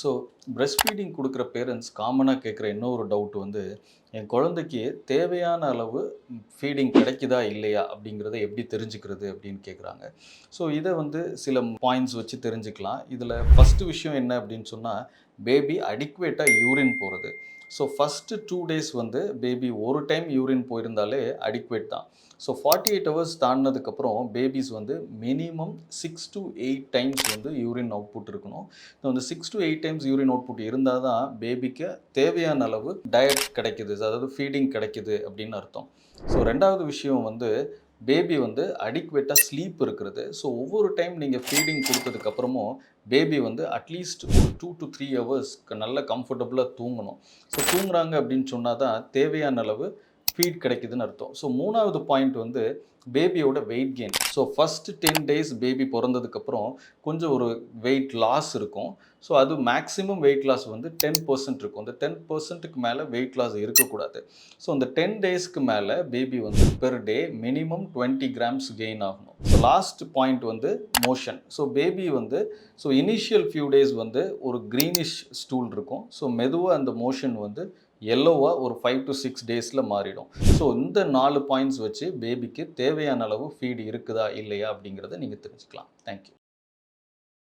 So breast feeding கொடுக்குற parents காமனாக கேட்குற இன்னொரு டவுட் வந்து என் குழந்தைக்கு தேவையான அளவு ஃபீடிங் கிடைக்குதா இல்லையா அப்படிங்கிறத எப்படி தெரிஞ்சுக்கிறது அப்படின்னு கேட்குறாங்க. ஸோ இதை வந்து சில பாயிண்ட்ஸ் வச்சு தெரிஞ்சுக்கலாம். இதில் ஃபஸ்ட்டு விஷயம் என்ன அப்படின்னு சொன்னால் பேபி அடிக்குவேட்டாக யூரின் போகிறது ஸோ ஃபஸ்ட்டு டூ டேஸ் வந்து பேபி ஒரு டைம் யூரின் போயிருந்தாலே அடிக்குவேட் தான். ஸோ ஃபார்ட்டி எயிட் ஹவர்ஸ் தாண்டினதுக்கப்புறம் பேபிஸ் வந்து minimum six to eight times வந்து யூரின் அவுட்புட் இருக்கணும். ஸோ அந்த six to eight times urine output இருந்தால் தான் பேபிக்கு தேவையான அளவு டயட் கிடைக்குது. அதாவது ஃபீடிங் கிடைக்குது அப்படின்னு அர்த்தம். ஸோ ரெண்டாவது விஷயம் வந்து பேபி வந்து அடிக்குவேட்டாக ஸ்லீப் இருக்கிறது. ஸோ ஒவ்வொரு டைம் நீங்கள் ஃபீடிங் கொடுத்ததுக்கப்புறமும் பேபி வந்து அட்லீஸ்ட் ஒரு டூ டு த்ரீ ஹவர்ஸ்க்கு நல்ல கம்ஃபர்டபுளாக தூங்கணும். ஸோ தூங்குறாங்க அப்படின்னு சொன்னால் தான் தேவையான அளவு ஃபீட் கிடைக்குதுன்னு அர்த்தம். ஸோ மூணாவது பாயிண்ட் வந்து பேபியோட weight gain so first ten days baby பிறந்ததுக்கப்புறம் கொஞ்சம் ஒரு வெயிட் லாஸ் இருக்கும். ஸோ அது மேக்ஸிமம் வெயிட் லாஸ் வந்து டென் பர்சன்ட் இருக்கும். அந்த டென் பர்சன்ட்டுக்கு மேலே வெயிட் லாஸ் இருக்கக்கூடாது. ஸோ அந்த டென் டேஸ்க்கு மேலே பேபி வந்து per day minimum twenty grams gain ஆகணும். ஸோ லாஸ்ட் பாயிண்ட் வந்து மோஷன் ஸோ பேபி வந்து ஸோ இனிஷியல் ஃபியூ டேஸ் வந்து ஒரு க்ரீனிஷ் ஸ்டூல் இருக்கும். ஸோ மெதுவாக அந்த மோஷன் வந்து எல்லோவாக ஒரு ஃபைவ் டு சிக்ஸ் டேஸில் மாறிடும். ஸோ இந்த நாலு பாயிண்ட்ஸ் வச்சு பேபிக்கு தேவையான அளவு ஃபீடு இருக்குதா இல்லையா அப்படிங்கிறத நீங்கள் தெரிஞ்சுக்கலாம். தேங்க்யூ